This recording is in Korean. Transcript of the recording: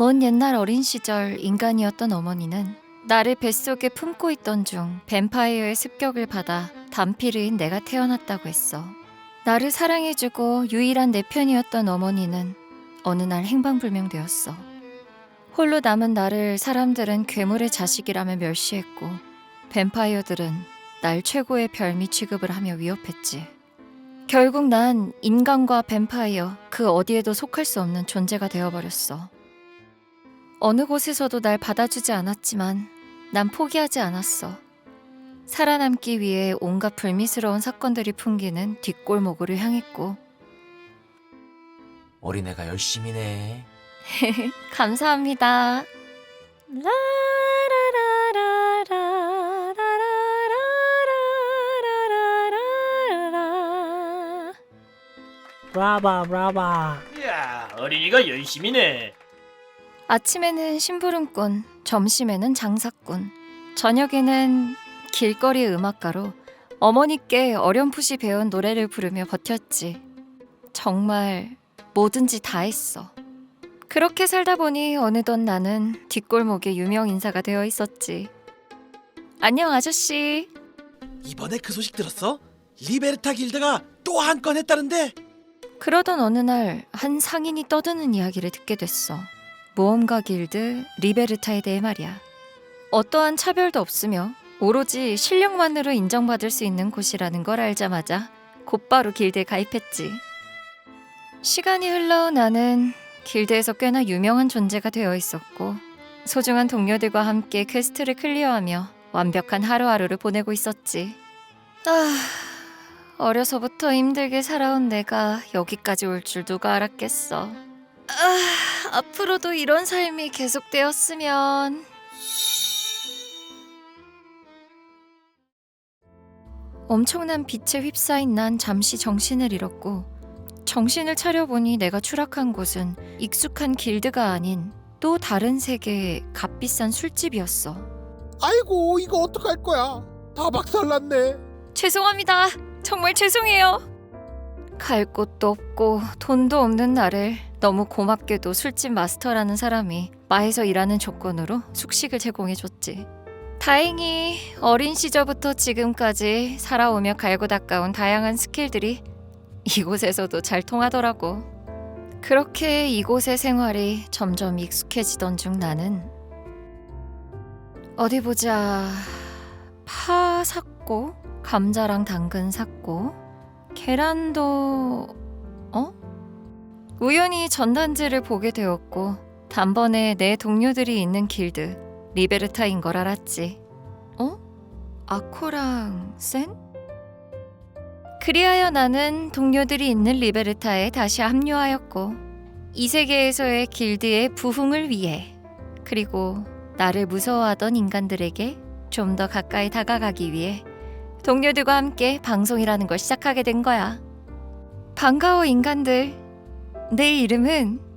먼 옛날 어린 시절 인간이었던 어머니는 나를 뱃속에 품고 있던 중 뱀파이어의 습격을 받아 단피르인 내가 태어났다고 했어. 나를 사랑해주고 유일한 내 편이었던 어머니는 어느 날 행방불명되었어. 홀로 남은 나를 사람들은 괴물의 자식이라며 멸시했고 뱀파이어들은 날 최고의 별미 취급을 하며 위협했지. 결국 난 인간과 뱀파이어 그 어디에도 속할 수 없는 존재가 되어버렸어. 어느 곳에서도 날 받아주지 않았지만 난 포기하지 않았어. 살아남기 위해 온갖 불미스러운 사건들이 풍기는 뒷골목으로 향했고 어린애가 열심히네. 감사합니다. 브라바 브라바. 야 어린이가 열심히네. 아침에는 심부름꾼, 점심에는 장사꾼, 저녁에는 길거리 음악가로 어머니께 어렴풋이 배운 노래를 부르며 버텼지. 정말 뭐든지 다 했어. 그렇게 살다 보니 어느덧 나는 뒷골목의 유명 인사가 되어 있었지. 안녕 아저씨. 이번에 그 소식 들었어? 리베르타 길드가 또 한 건 했다는데 그러던 어느 날 한 상인이 떠드는 이야기를 듣게 됐어. 모험가 길드 리베르타에 대해 말이야. 어떠한 차별도 없으며 오로지 실력만으로 인정받을 수 있는 곳이라는 걸 알자마자 곧바로 길드에 가입했지. 시간이 흘러 나는 길드에서 꽤나 유명한 존재가 되어 있었고 소중한 동료들과 함께 퀘스트를 클리어하며 완벽한 하루하루를 보내고 있었지. 아, 어려서부터 힘들게 살아온 내가 여기까지 올 줄 누가 알았겠어. 아, 앞으로도 이런 삶이 계속되었으면. 엄청난 빛에 휩싸인 난 잠시 정신을 잃었고 정신을 차려보니 내가 추락한 곳은 익숙한 길드가 아닌 또 다른 세계의 값비싼 술집이었어. 아이고 이거 어떡할 거야 다 박살났네 죄송합니다. 정말 죄송해요. 갈 곳도 없고 돈도 없는 나를 너무 고맙게도 술집 마스터라는 사람이 마에서 일하는 조건으로 숙식을 제공해줬지. 다행히 어린 시절부터 지금까지 살아오며 갈고 닦아온 다양한 스킬들이 이곳에서도 잘 통하더라고. 그렇게 이곳의 생활이 점점 익숙해지던 중 나는 어디 보자. 파 샀고 감자랑 당근 샀고 계란도 어? 우연히 전단지를 보게 되었고 단번에 내 동료들이 있는 길드 리베르타인 걸 알았지. 어? 아코랑 센? 그리하여 나는 동료들이 있는 리베르타에 다시 합류하였고 이 세계에서의 길드의 부흥을 위해 그리고 나를 무서워하던 인간들에게 좀 더 가까이 다가가기 위해 동료들과 함께 방송이라는 걸 시작하게 된 거야. 반가워 인간들. 내 이름은